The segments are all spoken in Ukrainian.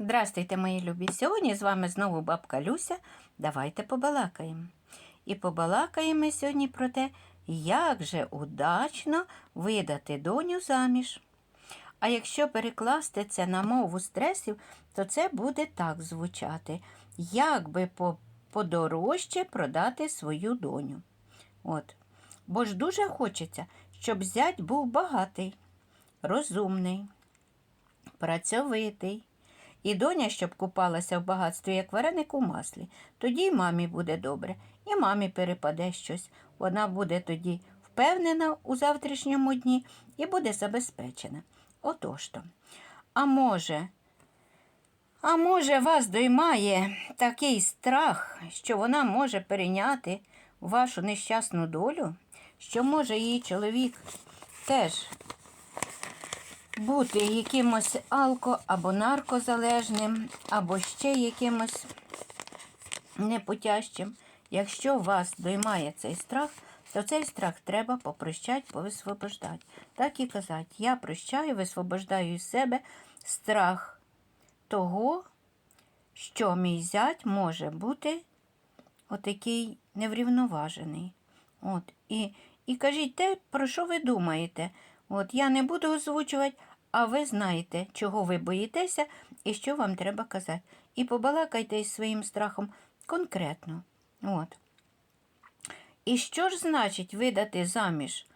Здрастуйте, мої любі! Сьогодні з вами знову бабка Люся. Давайте побалакаємо. І побалакаємо сьогодні про те, як же удачно видати доню заміж. А якщо перекласти це на мову стресів, то це буде так звучати, як би подорожче продати свою доню. От. Бо ж дуже хочеться, щоб зять був багатий, розумний, працьовитий. І доня, щоб купалася в багатстві, як вареник у маслі. Тоді й мамі буде добре, і мамі перепаде щось. Вона буде тоді впевнена у завтрашньому дні і буде забезпечена. Отож то. А може, а може, вас доймає такий страх, що вона може перейняти вашу нещасну долю, що може її чоловік теж бути якимось алко або наркозалежним, або ще якимось непутящим. Якщо вас доймає цей страх, то цей страх треба попрощати, повисвобождати. Так і казати, я прощаю, висвобождаю із себе страх того, що мій зять може бути отакий неврівноважений. От, і, і кажіть те, про що ви думаєте. От, я не буду озвучувати, а ви знаєте, чого ви боїтеся і що вам треба казати. І побалакайте із своїм страхом конкретно. От. І що ж значить видати заміж?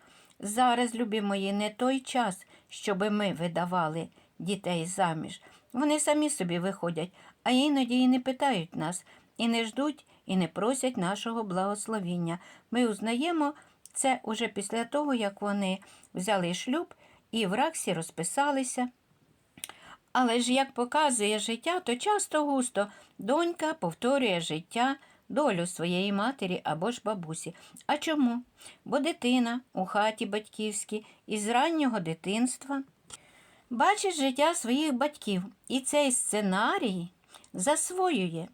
Зараз, любі мої, не той час, щоби ми видавали дітей заміж. Вони самі собі виходять, а іноді і не питають нас, і не ждуть, і не просять нашого благословіння. Ми узнаємо це уже після того, як вони взяли шлюб і в раксі розписалися. Але ж, як показує життя, то часто густо донька повторює життя, долю своєї матері або ж бабусі. А чому? Бо дитина у хаті батьківській із раннього дитинства бачить життя своїх батьків, і цей сценарій засвоює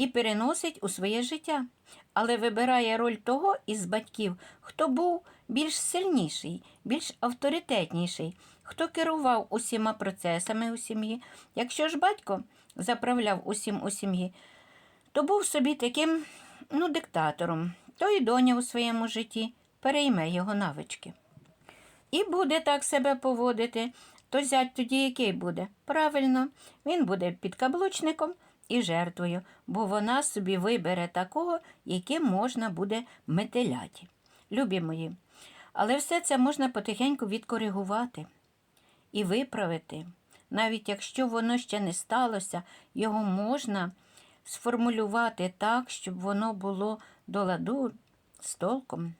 і переносить у своє життя, але вибирає роль того із батьків, хто був більш сильніший, більш авторитетніший, хто керував усіма процесами у сім'ї. Якщо ж батько заправляв усім у сім'ї, то був собі таким ну, диктатором, то і доня у своєму житті перейме його навички. І буде так себе поводити, то зять тоді який буде? Правильно, він буде підкаблучником і жертвою, бо вона собі вибере такого, яким можна буде метеляті. Любі мої, але все це можна потихеньку відкоригувати і виправити. Навіть якщо воно ще не сталося, його можна сформулювати так, щоб воно було до ладу з толком.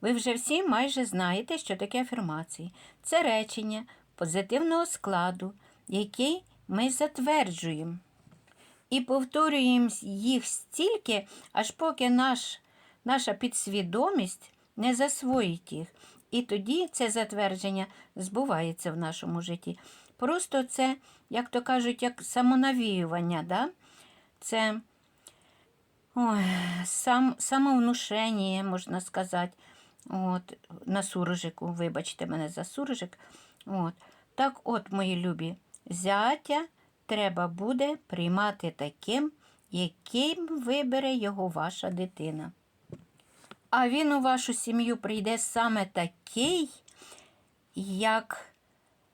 Ви вже всі майже знаєте, що таке афірмації. Це речення позитивного складу, який ми затверджуємо. І повторюємо їх стільки, аж поки наш, наша підсвідомість не засвоїть їх. І тоді це затвердження збувається в нашому житті. Просто це, як то кажуть, як самонавіювання. Да? Це ой, сам, самовнушення, можна сказати. От, на суржику, вибачте мене за суржик. От. Так от, мої любі, зятя треба буде приймати таким, яким вибере його ваша дитина. А він у вашу сім'ю прийде саме такий, як,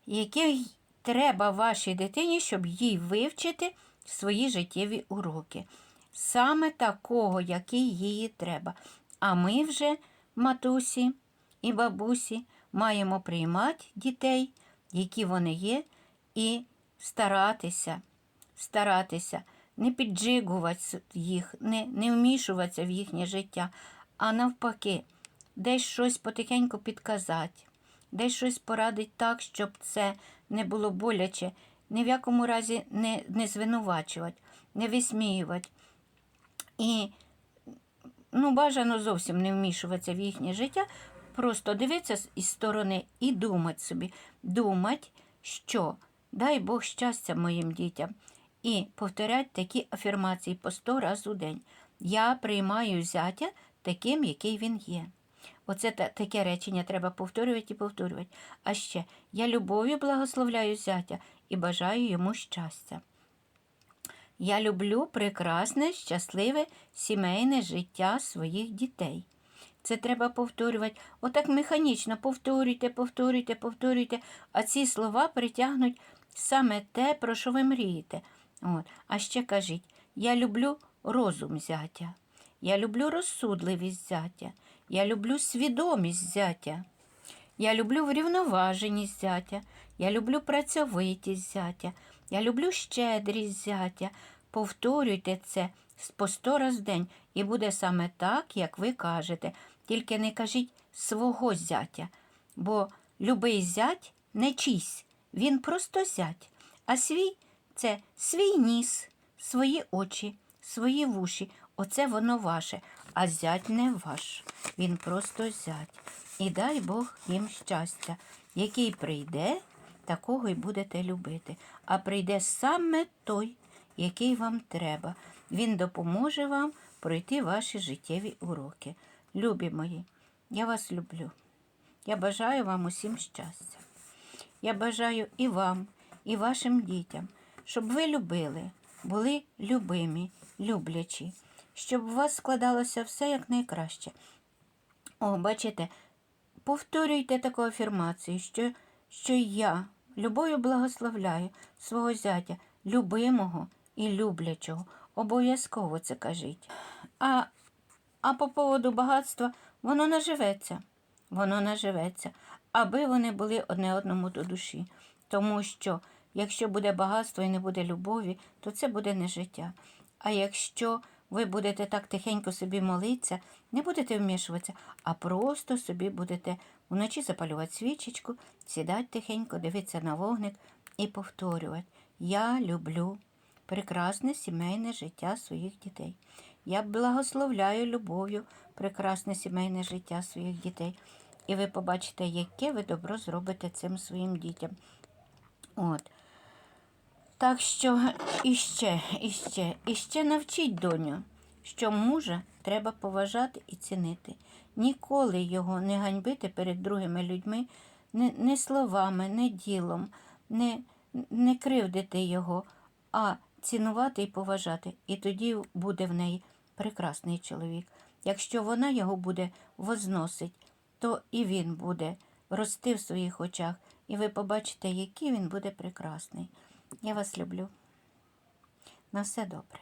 який треба вашій дитині, щоб їй вивчити свої життєві уроки. Саме такого, який їй треба. А ми вже, матусі і бабусі, маємо приймати дітей, які вони є, і старатися, старатися не піджигувати їх, не, не вмішуватися в їхнє життя, а навпаки, десь щось потихеньку підказати, десь щось порадити так, щоб це не було боляче, ні в якому разі не, не звинувачувати, не висміювати. І ну, бажано зовсім не вмішуватися в їхнє життя, просто дивитися із сторони і думати собі, думати, що дай Бог щастя моїм дітям. І повторяти такі афірмації по сто разів у день. Я приймаю зятя таким, який він є. Оце таке речення треба повторювати і повторювати. А ще я любов'ю благословляю зятя і бажаю йому щастя. Я люблю прекрасне, щасливе сімейне життя своїх дітей. Це треба повторювати. Отак механічно повторюйте, повторюйте, повторюйте, а ці слова притягнуть саме те, про що ви мрієте. От. А ще кажіть, я люблю розум зятя, я люблю розсудливість зятя, я люблю свідомість зятя. Я люблю врівноваженість зятя, я люблю працьовитість зятя, я люблю щедрість зятя. Повторюйте це по сто раз в день, і буде саме так, як ви кажете. Тільки не кажіть свого зятя, бо любий зять не чийсь, він просто зять. А свій це свій ніс, свої очі, свої вуші. Оце воно ваше, а зять не ваш. Він просто зять. І дай Бог їм щастя. Який прийде, такого й будете любити. А прийде саме той, який вам треба. Він допоможе вам пройти ваші життєві уроки. Любі мої, я вас люблю. Я бажаю вам усім щастя. Я бажаю і вам, і вашим дітям, щоб ви любили, були любимі, люблячі, щоб у вас складалося все як найкраще. О, бачите, повторюйте таку афірмацію, що, що я любою благословляю свого зятя, любимого і люблячого. Обов'язково це кажіть. А, а по поводу багатства воно наживеться. Воно наживеться, аби вони були одне одному до душі. Тому що якщо буде багатство і не буде любові, то це буде не життя. А якщо ви будете так тихенько собі молитися, не будете вмішуватися, а просто собі будете вночі запалювати свічечку, сідати тихенько, дивитися на вогник і повторювати: Я люблю прекрасне сімейне життя своїх дітей. Я благословляю любов'ю прекрасне сімейне життя своїх дітей. І ви побачите, яке ви добро зробите цим своїм дітям. От. Так що іще, іще, іще навчіть доню, що мужа треба поважати і цінити. Ніколи його не ганьбити перед другими людьми, не, словами, не ділом, не, не кривдити його, а цінувати і поважати. І тоді буде в неї прекрасний чоловік. Якщо вона його буде возносить, то і він буде рости в своїх очах, і ви побачите, який він буде прекрасний. Я вас люблю. На все добре.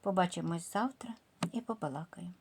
Побачимось завтра і побалакаємо.